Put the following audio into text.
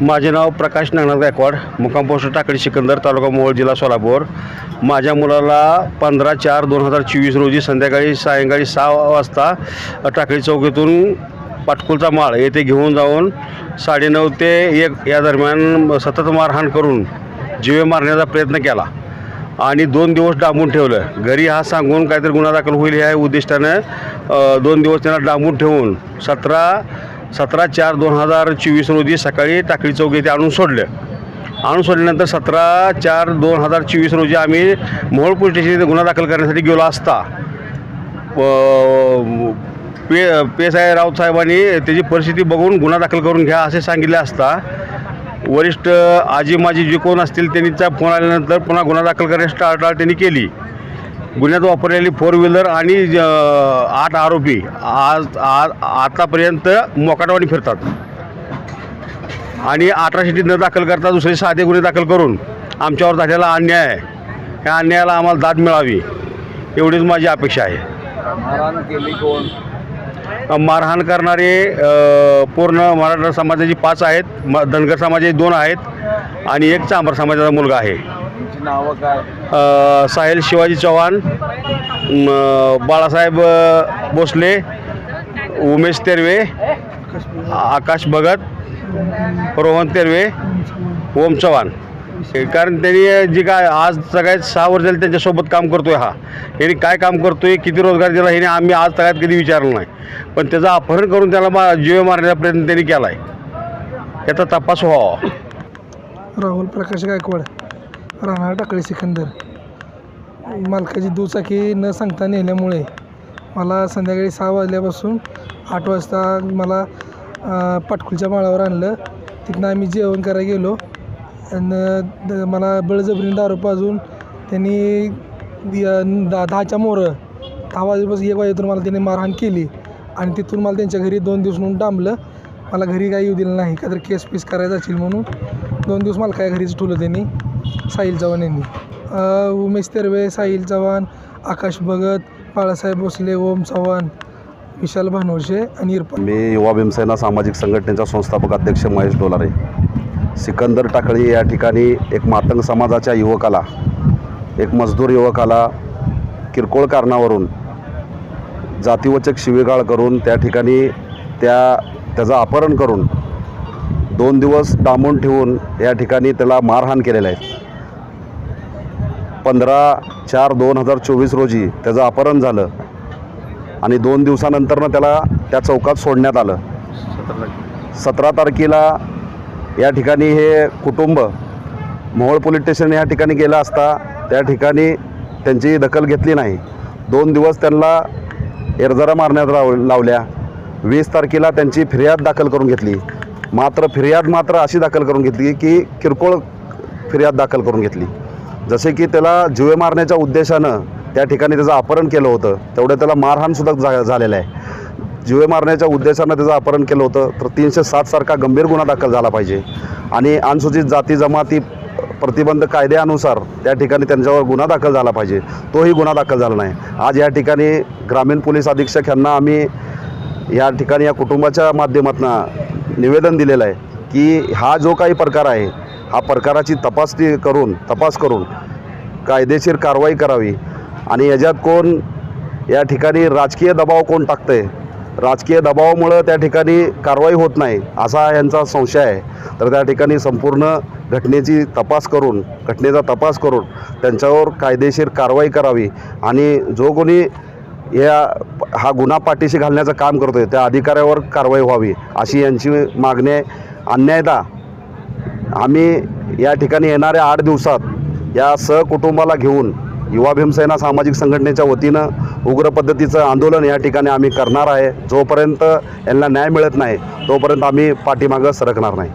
माझे नाव प्रकाश नागनाथ गायकवाड मुक्काम पोस्ट टाकळी सिकंदर तालुका मोहोळ जिल्हा सोलापूर. माझ्या मुलाला पंधरा चार दोन हजार चोवीस रोजी संध्याकाळी सायंकाळी सहा वाजता टाकळी चौकीतून पाटकुलचा माळ येथे घेऊन जाऊन साडेनऊ ते एक या दरम्यान सतत मारहाण करून जीवे मारण्याचा प्रयत्न केला आणि दोन दिवस डांबून ठेवलं. घरी हा सांगून काहीतरी गुन्हा दाखल होईल ह्या उद्दिष्टानं दोन दिवस त्यांना डांबून ठेवून सतरा सतरा चार दोन हजार चोवीस रोजी सकाळी टाकळी चौक येथे आणून सोडलं. आणून सोडल्यानंतर सतरा चार दोन हजार चोवीस रोजी आम्ही मोहोळ पोलीस स्टेशन इथे गुन्हा दाखल करण्यासाठी गेलो असता. पे पे साहेब राऊत साहेबांनी त्याची परिस्थिती बघून गुन्हा दाखल करून घ्या असे सांगितले असता. वरिष्ठ आजी माजी जे कोण असतील त्यांनीचा फोन आल्यानंतर पुन्हा गुन्हा दाखल करण्यास टाळटाळ त्यांनी केली. गुन्ह्यात वापरलेली फोर व्हीलर आणि आठ आरोपी आज आज आतापर्यंत मोकाटवाणी फिरतात. आणि अठराशे न दाखल करता दुसरे साधे गुन्हे दाखल करून आमच्यावर झालेला अन्याय आहे. या अन्यायाला आम्हाला दाद मिळावी एवढीच माझी अपेक्षा आहे. मारहाण करणारे पूर्ण मराठा समाजाची पाच आहेत म धनगर समाजाचे दोन आहेत आणि एक चांबर समाजाचा मुलगा आहे. तुमची नावं काय? अ, साहिल शिवाजी चव्हाण म, बाळासाहेब अ, भोसले उमेश तेरवे आकाश भगत रोहन तेरवे ओम चव्हाण. कारण त्यांनी जे काय आज सगळ्यात सहा वर्ष झाली त्यांच्यासोबत काम करतोय हा. यांनी काय काम करतोय किती रोजगार दिला हे आम्ही आज सगळ्यात कधी विचारलं नाही. पण त्याचं अपहरण करून त्याला मा जीव मारण्याचा प्रयत्न त्यांनी केला आहे याचा तपास व्हावा. राहुल प्रकाश गायकवाड. राहणार टाकळी सिकंदर. मालकाची दुचाकी न सांगता नेल्यामुळे मला संध्याकाळी सहा वाजल्यापासून आठ वाजता मला पाटकुलच्या माळावर आणलं. तिथनं आम्ही जेवण करायला गेलो. आणि द- मला बळजबरीने दारू पाजून त्यांनी य- दहा दहाच्या मोरं दहा वाजेपासून एक वाजेतून मला त्यांनी मारहाण केली. आणि तिथून मला त्यांच्या घरी दोन दिवस म्हणून डांबलं. मला घरी काही येऊ दिलं नाही. काहीतरी केस पीस करायचं असेल म्हणून दोन दिवस मला काय घरीच ठेवलं त्यांनी. साहिल चव्हाण यांनी. उमेश तेरवे साहिल चव्हाण आकाश भगत बाळासाहेब भोसले ओम चव्हाण विशाल भानोशे आणि इरफान. मी युवा भीमसेना सामाजिक संघटनेचा संस्थापक अध्यक्ष महेश डोलारे. सिकंदर टाकळी या ठिकाणी एक मातंग समाजाच्या युवकाला एक मजदूर युवकाला किरकोळ कारणावरून जातीवचक शिवेगाळ करून त्या ठिकाणी त्या त्याचं अपहरण करून दोन दिवस डांबून ठेवून या ठिकाणी त्याला मारहाण केलेलं आहे. पंधरा चार दोन हजार चोवीस रोजी त्याचं अपहरण झालं आणि दोन दिवसानंतरनं त्याला त्या चौकात सोडण्यात आलं. सतरा तारखेला या ठिकाणी हे कुटुंब मोहोळ पोलीस स्टेशन या ठिकाणी गेलं असता त्या ठिकाणी त्यांची दखल घेतली नाही. दोन दिवस त्यांना एरजरा मारण्यात लाव लावल्या. वीस तारखेला त्यांची फिर्याद दाखल करून घेतली. मात्र फिर्याद मात्र अशी दाखल करून घेतली की किरकोळ फिर्याद दाखल करून घेतली. जसे की त्याला जीवे मारण्याच्या उद्देशानं त्या ठिकाणी त्याचं अपहरण केलं होतं. तेवढं त्याला मारहाणसुद्धा झा झालेलं आहे. जीवे मारण्याच्या उद्देशानं त्याचं अपहरण केलं होतं. तर तीनशे सातसारखा गंभीर गुन्हा दाखल झाला पाहिजे. आणि अनुसूचित जाती जमाती प्रतिबंध कायद्यानुसार त्या ठिकाणी त्यांच्यावर गुन्हा दाखल झाला पाहिजे. तोही गुन्हा दाखल झाला नाही. आज या ठिकाणी ग्रामीण पोलीस अधीक्षक यांना आम्ही या ठिकाणी या कुटुंबाच्या माध्यमातून निवेदन दिलेलं आहे की हा जो काही प्रकार आहे हा प्रकाराची तपासणी करून तपास करून कायदेशीर कारवाई करावी. आणि याच्यात कोण या ठिकाणी राजकीय दबाव कोण टाकतंय राजकीय दबावामुळं त्या ठिकाणी कारवाई होत नाही असा यांचा संशय आहे. तर त्या ठिकाणी संपूर्ण घटनेची तपास करून घटनेचा तपास करून त्यांच्यावर कायदेशीर कारवाई करावी. आणि जो कोणी या हा गुन्हा पाठीशी घालण्याचं काम करतो आहे त्या अधिकाऱ्यावर कारवाई व्हावी अशी यांची मागणी आहे. अन्यायदा आम्ही या ठिकाणी येणाऱ्या आठ दिवसात या सहकुटुंबाला घेऊन युवा भीमसेना सामाजिक संघटनेच्या वतीनं उग्र पद्धतीचं आंदोलन या ठिकाणी आम्ही करणार आहे. जोपर्यंत यांना न्याय मिळत नाही तोपर्यंत आम्ही पाठीमागं सरकणार नाही.